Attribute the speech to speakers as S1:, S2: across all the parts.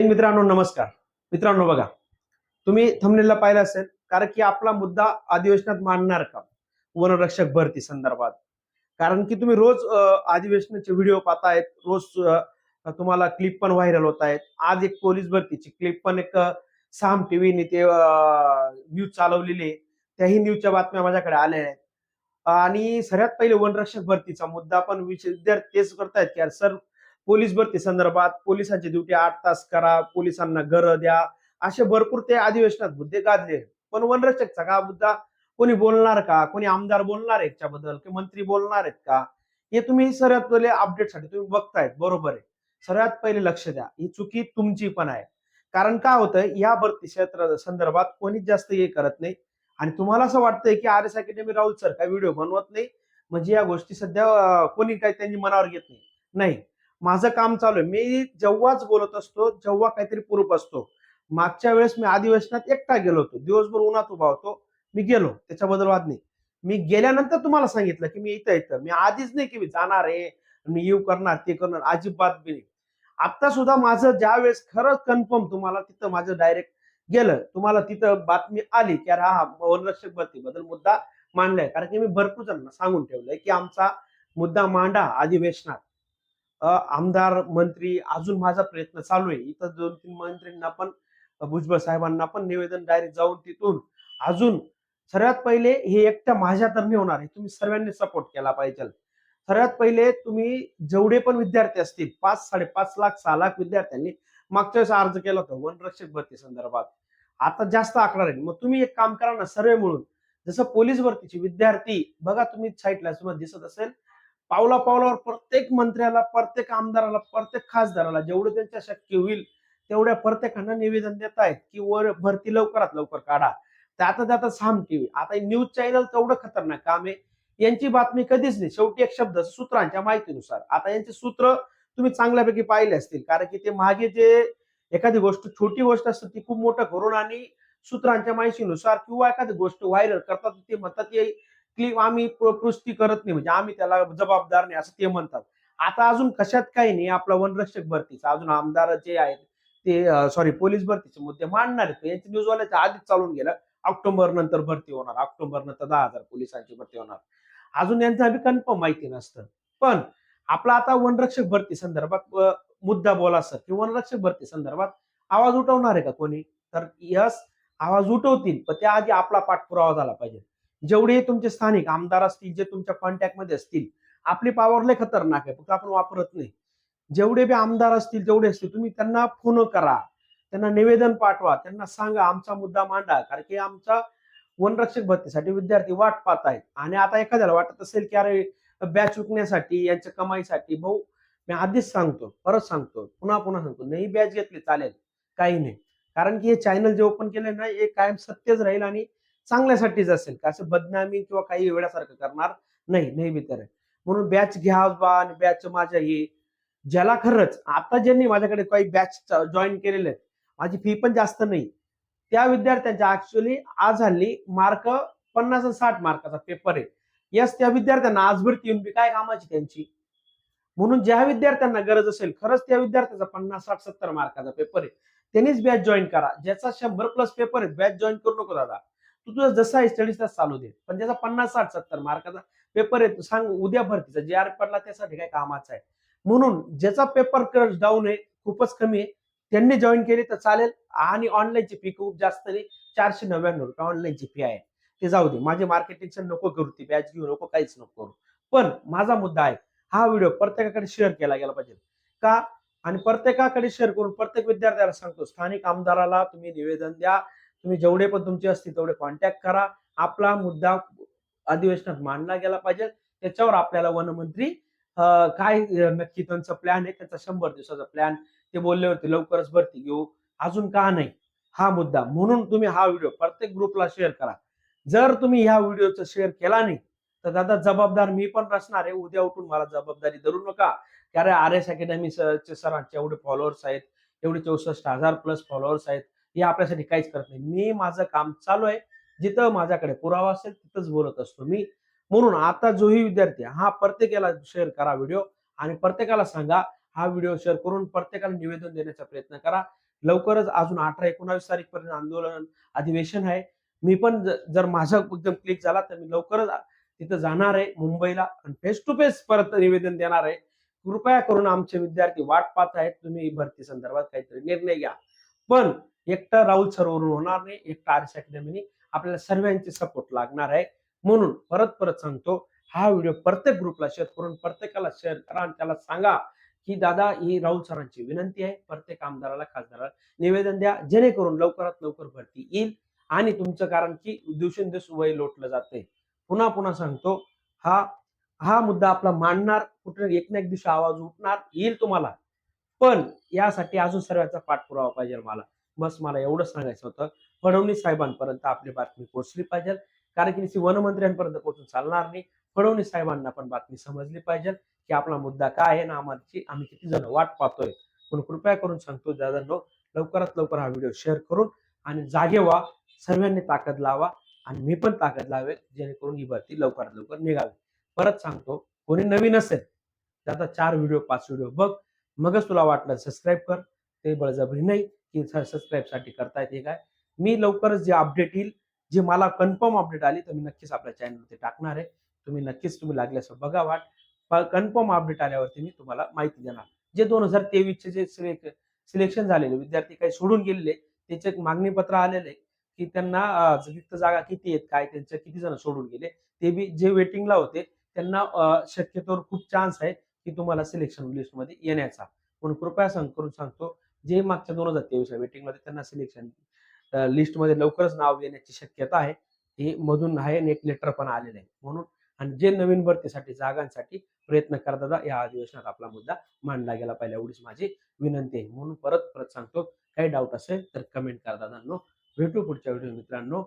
S1: मित्रांनो नमस्कार. मित्रांनो बघा तुम्ही थंबनेलला पाहिलं असेल कारण की आपला मुद्दा अधिवेशनात मांडणार का? वनरक्षक भरती संदर्भात. कारण की तुम्ही रोज अधिवेशनाचे व्हिडिओ पाहतायत रोज तुम्हाला क्लिप पण व्हायरल होत आहेत आज एक पोलीस भरतीची क्लिप पण एक साम टीव्हीने ते न्यूज चालवलेली आहे. त्याही न्यूजच्या बातम्या माझ्याकडे आल्या आहेत. आणि सगळ्यात पहिले वनरक्षक भरतीचा मुद्दा पण विषय विद्यार्थी तेच करतायत की सर पोलीस भरती संदर्भात पोलिसांची ड्युटी आठ तास करा पोलिसांना घर द्या. असे भरपूर ते अधिवेशनात मुद्दे गाजले. पण वनरक्षकचा का मुद्दा कोणी बोलणार का? कोणी आमदार बोलणार आहे याच्याबद्दल? की मंत्री बोलणार आहेत का? हे तुम्ही सर्वात पहिले अपडेटसाठी तुम्ही बघतायत. बरोबर आहे. सर्वात पहिले लक्ष द्या. ही चुकी तुमची पण आहे. कारण काय होतं या भरती क्षेत्र संदर्भात कोणीच जास्त हे करत नाही. आणि तुम्हाला असं वाटतंय की R S academy Rahul sir काय व्हिडिओ बनवत नाही? म्हणजे या गोष्टी सध्या कोणी काही त्यांनी मनावर घेत नाही. नाही. माझं काम चालू आहे. मी जेव्हाच बोलत असतो जेव्हा काहीतरी प्रूफ असतो. मागच्या वेळेस मी अधिवेशनात एकटा गेलो होतो. दिवसभर उन्हात उभा होतो. मी गेलो. त्याच्याबद्दल वाद नाही मी गेल्यानंतर तुम्हाला सांगितलं की मी इथं इथं. मी आधीच नाही की मी जाणार आहे. मी येऊ करणार ते करणार अजिबात बी नाही. आता सुद्धा माझं ज्या वेळेस खरंच कन्फर्म तुम्हाला तिथं माझं डायरेक्ट गेलं तुम्हाला तिथं बातमी आली की अरे हा वनरक्षक भरतीबद्दल मुद्दा मांडलाय. कारण की मी भरपूर जणांना सांगून ठेवलंय की आमचा मुद्दा मांडा अधिवेशनात. आमदार मंत्री अजून माझा प्रयत्न चालू आहे. इथं दोन तीन मंत्र्यांना पण भुजबळ साहेबांना पण निवेदन डायरेक्ट जाऊन तिथून. अजून सर्वात पहिले हे एकट्या माझ्या तर नाही होणार आहे. तुम्ही सर्वांनी सपोर्ट केला पाहिजे. सर्वात पहिले तुम्ही जेवढे पण विद्यार्थी असतील पाच साडेपाच लाख सहा लाख विद्यार्थ्यांनी मागच्या वेळेस अर्ज केला होता वनरक्षक भरती संदर्भात. आता जास्त आकडा राहील. मग तुम्ही एक काम करा ना सर्वे मिळून. जसं पोलीस भरतीचे विद्यार्थी बघा तुम्ही साईटला तुम्हाला दिसत असेल पावला पावलावर प्रत्येक मंत्र्याला प्रत्येक आमदाराला प्रत्येक खासदाराला जेवढं त्यांच्या शक्य होईल तेवढ्या प्रत्येकांना निवेदन देत आहेत की वर भरती लवकरात लवकर काढा. त्यात त्यात साम टीव्ही. आता न्यूज चॅनल तेवढं खतरनाक काम आहे. यांची बातमी कधीच नाही. शेवटी एक शब्द सूत्रांच्या माहितीनुसार. आता यांचे सूत्र तुम्ही चांगल्यापैकी पाहिले असतील. कारण की ते मागे जे एखादी गोष्ट छोटी गोष्ट असते ती खूप मोठं करून आणि सूत्रांच्या माहितीनुसार किंवा एखादी गोष्ट व्हायरल करतात ते म्हणतात की आम्ही प्र- पुष्टी करत नाही म्हणजे आम्ही त्याला जबाबदार नाही असं ते म्हणतात. आता अजून कशात काही नाही आपला वनरक्षक भरतीचा अजून आमदार जे आहेत ते सॉरी पोलीस भरतीचे मुद्दे मांडणार आहेत. यांचे न्यूजवाल्याच्या आधीच चालून गेलं ऑक्टोबर नंतर भरती होणार. ऑक्टोबर नंतर दहा हजार पोलिसांची भरती होणार. अजून यांचं आम्ही कन्फर्म माहिती नसतं. पण आपला आता वनरक्षक भरती संदर्भात मुद्दा बोला सर की वनरक्षक भरती संदर्भात आवाज उठवणार आहे का कोणी? तर यस आवाज उठवतील पण त्याआधी आपला पाठपुरावा झाला पाहिजे. जेवढे तुमचे स्थानिक आमदार असतील जे तुमच्या कॉन्टॅक्टमध्ये असतील आपली पॉवर लय खतरनाक आहे फक्त आपण वापरत नाही. जेवढे बी आमदार असतील जेवढे असतील तुम्ही त्यांना फोन करा त्यांना निवेदन पाठवा त्यांना सांगा आमचा मुद्दा मांडा कारण की आमचा वनरक्षक भरतीसाठी विद्यार्थी वाट पाहत आहेत. आणि आता एखाद्याला वाटत असेल की अरे बॅच विकण्यासाठी यांच्या कमाईसाठी भाऊ मी आधीच सांगतो परत सांगतो पुन्हा पुन्हा सांगतो नाही बॅच घेतली चालेल काही नाही. कारण की हे चॅनल जे ओपन केले ना हे कायम सत्यच राहील आणि चांगल्यासाठीच असेल. का असं बदनामी किंवा काही वेळासारखं करणार नाही नेहमी तर. म्हणून बॅच घ्या बा आणि बॅच माझ्या हे. ज्याला खरंच आता ज्यांनी माझ्याकडे काही बॅच जॉईन केलेले आहेत माझी फी पण जास्त नाही. त्या विद्यार्थ्यांच्या ऍक्च्युली आज हल्ली मार्क पन्नास आणि साठ मार्काचा पेपर आहे. यस त्या विद्यार्थ्यांना आज भरती येऊन बी काय कामाची त्यांची? म्हणून ज्या विद्यार्थ्यांना गरज असेल खरंच त्या विद्यार्थ्याचा पन्नास साठ सत्तर मार्काचा पेपर आहे. त्यांनीच बॅच जॉईन करा. ज्याचा शंभर प्लस पेपर आहे बॅच जॉईन करू नको दादा. तू तुझा जसा आहे चाळीस तास चालू दे. पण त्याचा पन्नास साठ सत्तर मार्काचा पेपर आहे तू सांग उद्या भरतीचा. जे आर पडला त्यासाठी काय कामाचा आहे? म्हणून ज्याचा पेपर डाऊन आहे खूपच कमी आहे. त्यांनी जॉईन केली तर चालेल. आणि ऑनलाईनची फी खूप जास्त नाही चारशे नव्याण्णव रुपये ऑनलाईनची फी आहे. ते जाऊ दे. माझे मार्केटिंग नको करू. ती बॅच घेऊ नको. काहीच नको करू. पण माझा मुद्दा आहे. हा व्हिडिओ प्रत्येकाकडे शेअर केला गेला पाहिजे. का? आणि प्रत्येकाकडे शेअर करून प्रत्येक विद्यार्थ्याला सांगतो स्थानिक आमदाराला तुम्ही निवेदन द्या. तुम्ही जेवढे पण तुमचे असतील तेवढे कॉन्टॅक्ट करा. आपला मुद्दा अधिवेशनात मांडला गेला पाहिजे. त्याच्यावर आपल्याला वनमंत्री काय नक्की त्यांचा प्लॅन आहे? त्याचा शंभर दिवसाचा प्लॅन ते बोलले होते लवकरच भरती घेऊ. अजून का नाही? हा मुद्दा. म्हणून तुम्ही हा व्हिडिओ प्रत्येक ग्रुपला शेअर करा. जर तुम्ही ह्या व्हिडिओचा शेअर केला नाही तर दादा जबाबदार मी पण असणार आहे. उद्या उठून मला जबाबदारी धरू नका. कारण आर एस अकॅडमी सरांचे एवढे फॉलोअर्स आहेत. एवढे चौसष्ट हजार प्लस फॉलोअर्स आहेत. हे आपल्यासाठी काहीच करत नाही. मी माझं काम चालू आहे. जिथं माझ्याकडे पुरावा असेल तिथंच बोलत असतो मी. म्हणून आता जोही विद्यार्थी हा प्रत्येकाला शेअर करा व्हिडिओ आणि प्रत्येकाला सांगा हा व्हिडिओ शेअर करून प्रत्येकाला निवेदन देण्याचा प्रयत्न करा. लवकरच अजून अठरा एकोणावीस तारीख पर्यंत आंदोलन अधिवेशन आहे. मी पण जर माझा एकदम क्लिक झाला तर मी लवकरच तिथं जाणार आहे मुंबईला आणि फेस टू फेस परत निवेदन देणार आहे. कृपया करून आमचे विद्यार्थी वाट पाहत आहेत. तुम्ही भरती संदर्भात काहीतरी निर्णय घ्या. पण एकटा राहुल सरोवर होणार नाही एकटा आर्स अकॅडमीनी आपल्याला सर्वांचे सपोर्ट लागणार आहे. म्हणून परत परत सांगतो हा व्हिडिओ प्रत्येक ग्रुपला शेअर करून प्रत्येकाला शेअर करा आणि त्याला सांगा की दादा ही राहुल सरांची विनंती आहे. प्रत्येक आमदाराला खासदाराला निवेदन द्या. जेणेकरून लवकरात लवकर भरती येईल आणि तुमचं कारण की दिवसेंदिवस वय लोटलं जाते. पुन्हा पुन्हा सांगतो हा हा मुद्दा आपला मांडणार. कुठे एक ना एक दिवशी आवाज उठणार. येईल तुम्हाला. पण यासाठी अजून सर्वांचा पाठपुरावा पाहिजे मला. बस मला एवढंच सांगायचं होतं. फडणवीस साहेबांपर्यंत आपली बातमी पोहोचली पाहिजे. कारण की नुसती वनमंत्र्यांपर्यंत पोहोचून चालणार नाही. फडणवीस साहेबांना पण बातमी समजली पाहिजे की आपला मुद्दा काय आहे ना आम्हाला आम्ही किती जण वाट पाहतोय. पण कृपया करून सांगतो दादांनो लवकरात लवकर हा व्हिडिओ शेअर करून आणि जागे व्हा. सर्वांनी ताकद लावा आणि मी पण ताकद लावेल जेणेकरून ही भरती लवकरात लवकर निघावी. परत सांगतो कोणी नवीन असेल त्याचा चार व्हिडिओ पाच व्हिडिओ बघ. मगच तुला वाटलं सबस्क्राईब कर. ते बळजबरी नाही की सबस्क्राईबसाठी करता येते काय. मी लवकरच जे अपडेट येईल जे मला कन्फर्म अपडेट आली तर मी नक्कीच आपल्या चॅनलवरती टाकणार आहे. तुम्ही नक्कीच तुम्ही लागल्यास बघा वाट. कन्फर्म अपडेट आल्यावरती मी तुम्हाला माहिती देणार. जे दोन हजार तेवीसचे जे सिलेक्शन झालेले विद्यार्थी काही सोडून गेलेले त्याचे एक मागणी पत्र आलेले की त्यांना रिक्त जागा किती आहेत काय त्यांचे किती जण सोडून गेले ते बी जे वेटिंगला होते त्यांना शक्यतोवर खूप चान्स आहे की तुम्हाला सिलेक्शन लिस्टमध्ये येण्याचा. म्हणून कृपया सांग करून सांगतो जे मागच्या दोन हजार तेवीस वेटिंगला त्यांना सिलेक्शन लिस्टमध्ये लवकरच नाव येण्याची शक्यता आहे. हे मधून आहे आणि एक लेटर पण आलेलं आहे. म्हणून आणि जे नवीन भरतीसाठी जागांसाठी प्रयत्न करतात या अधिवेशनात आपला मुद्दा मांडला गेला पाहिजे एवढीच माझी विनंती आहे. म्हणून परत परत सांगतो काही डाऊट असेल तर कमेंट करता दादांनो भेटू पुढच्या व्हिडिओ मित्रांनो.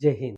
S1: जय हिंद.